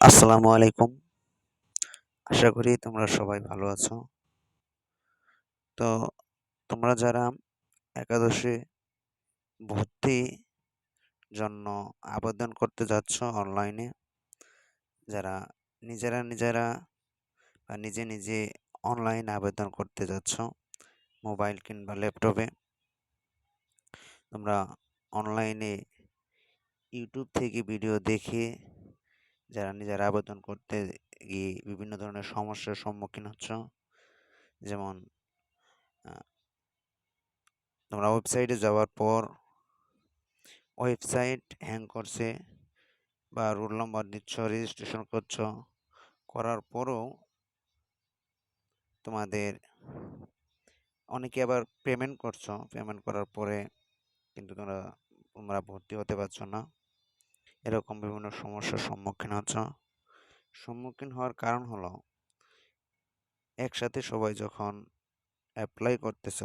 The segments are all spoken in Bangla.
আসসালামু আলাইকুম। আশা করি তোমরা সবাই ভালো আছো। তো তোমরা যারা একাদশে ভর্তি জন্য আবেদন করতে যাচ্ছ অনলাইনে, যারা নিজেরা নিজেরা বা নিজে নিজে অনলাইন আবেদন করতে যাচ্ছ, মোবাইল কিংবা ল্যাপটপে, তোমরা অনলাইনে ইউটিউব থেকে ভিডিও দেখে যারা নিজেরা আবেদন করতে গিয়ে বিভিন্ন ধরনের সমস্যার সম্মুখীন হচ্ছ? যেমন তোমরা ওয়েবসাইটে যাওয়ার পর ওয়েবসাইট হ্যাং করছে বা রোল নাম্বার দিচ্ছ রেজিস্ট্রেশন করছ, করার পরও তোমাদের অনেকে আবার পেমেন্ট করছ। পেমেন্ট করার পরে কিন্তু তোমরা তোমরা ভর্তি হতে পারছ না। এরকম বিভিন্ন সমস্যার সম্মুখীন হচ্ছ। সম্মুখীন হওয়ার কারণ হলো, একসাথে সবাই যখন অ্যাপ্লাই করতেছ,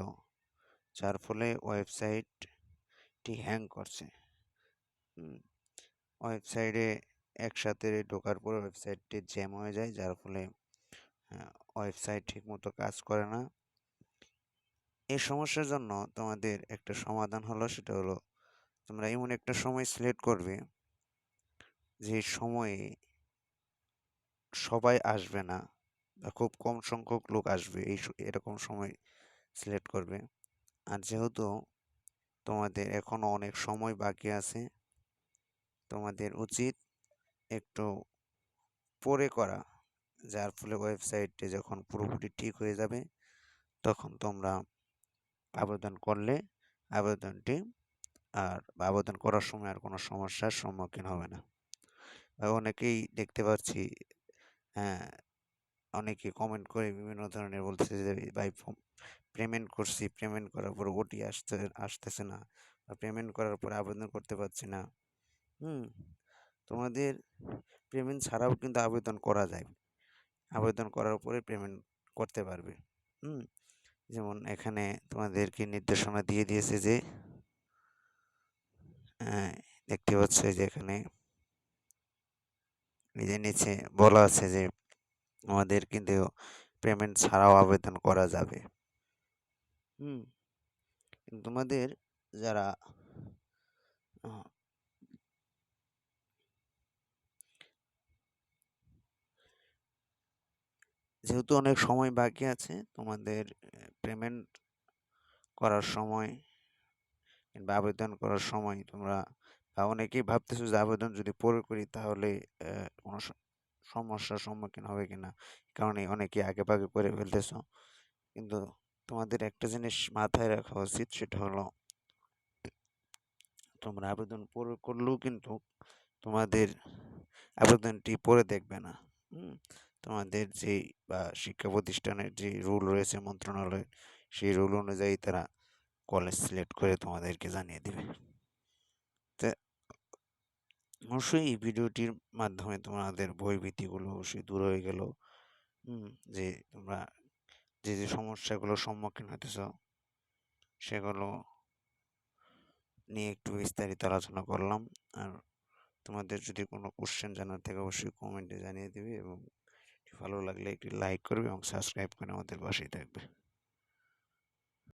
যার ফলে ওয়েবসাইটটি হ্যাং করছে। ওয়েবসাইটে একসাথে ঢোকার পরে ওয়েবসাইটটি জ্যাম হয়ে যায়, যার ফলে ওয়েবসাইট ঠিকমতো কাজ করে না। এই সমস্যার জন্য তোমাদের একটা সমাধান হলো, সেটা হলো, তোমরা এমন একটা সময় সিলেক্ট করবে যে সময়ে সবাই আসবে না বা খুব কম সংখ্যক লোক আসবে, এই এরকম সময় সিলেক্ট করবে। আর যেহেতু তোমাদের এখনও অনেক সময় বাকি আছে, তোমাদের উচিত একটু পরে করা। যার ফলে ওয়েবসাইটটি যখন পুরোপুরি ঠিক হয়ে যাবে, তখন তোমরা আবেদন করলে আবেদনটি আর আবেদন করার সময় আর কোনো সমস্যার সম্মুখীন হবে না। অনেকেই দেখতে পাচ্ছি হ্যাঁ অনেকে কমেন্ট করে বিভিন্ন ধরনের বলতেছে যে, ভাই পেমেন্ট করছি পেমেন্ট করার পর ওটি আসতে, আসতেছে না বা পেমেন্ট করার পর আবেদন করতে পারছি না। হুম, তোমাদের পেমেন্ট ছাড়াও কিন্তু আবেদন করা যায়। আবেদন করার পরে পেমেন্ট করতে পারবে। হুম, যেমন এখানে তোমাদেরকে নির্দেশনা দিয়ে দিয়েছে যে দেখতে পাচ্ছ যে এখানে নিজে নিচে বলা আছে যে, আমাদের কিন্তু পেমেন্ট ছাড়াও আবেদন করা যাবে। হুম, তোমাদের যারা যেহেতু অনেক সময় বাকি আছে, তোমাদের পেমেন্ট করার সময় কিংবা আবেদন করার সময় তোমরা অনেকেই ভাবতেছো যে আবেদন যদি পরে করি তাহলে কোনো সমস্যার সম্মুখীন হবে কিনা? কারণে অনেকে আগে ভাগে করে ফেলতেছ। কিন্তু তোমাদের একটা জিনিস মাথায় রাখা উচিত, সেটা হলো তোমরা আবেদন পরে, করলেও কিন্তু তোমাদের আবেদনটি পরে দেখবে না। তোমাদের যেই বা শিক্ষা প্রতিষ্ঠানের যে রুল রয়েছে মন্ত্রণালয় সেই রুল অনুযায়ী তারা কলেজ সিলেক্ট করে তোমাদেরকে জানিয়ে দেবে। অবশ্যই এই ভিডিওটির মাধ্যমে তোমাদের বই ভীতিগুলো অবশ্যই দূর হয়ে গেল। যে তোমরা যে যে সমস্যাগুলোর সম্মুখীন হতেছ সেগুলো নিয়ে একটু বিস্তারিত আলোচনা করলাম। আর তোমাদের যদি কোনো কোশ্চেন জানার থাকে, অবশ্যই কমেন্টে জানিয়ে দেবে এবং ভালো লাগলে একটি লাইক করবে এবং সাবস্ক্রাইব করে আমাদের পাশেই থাকবে।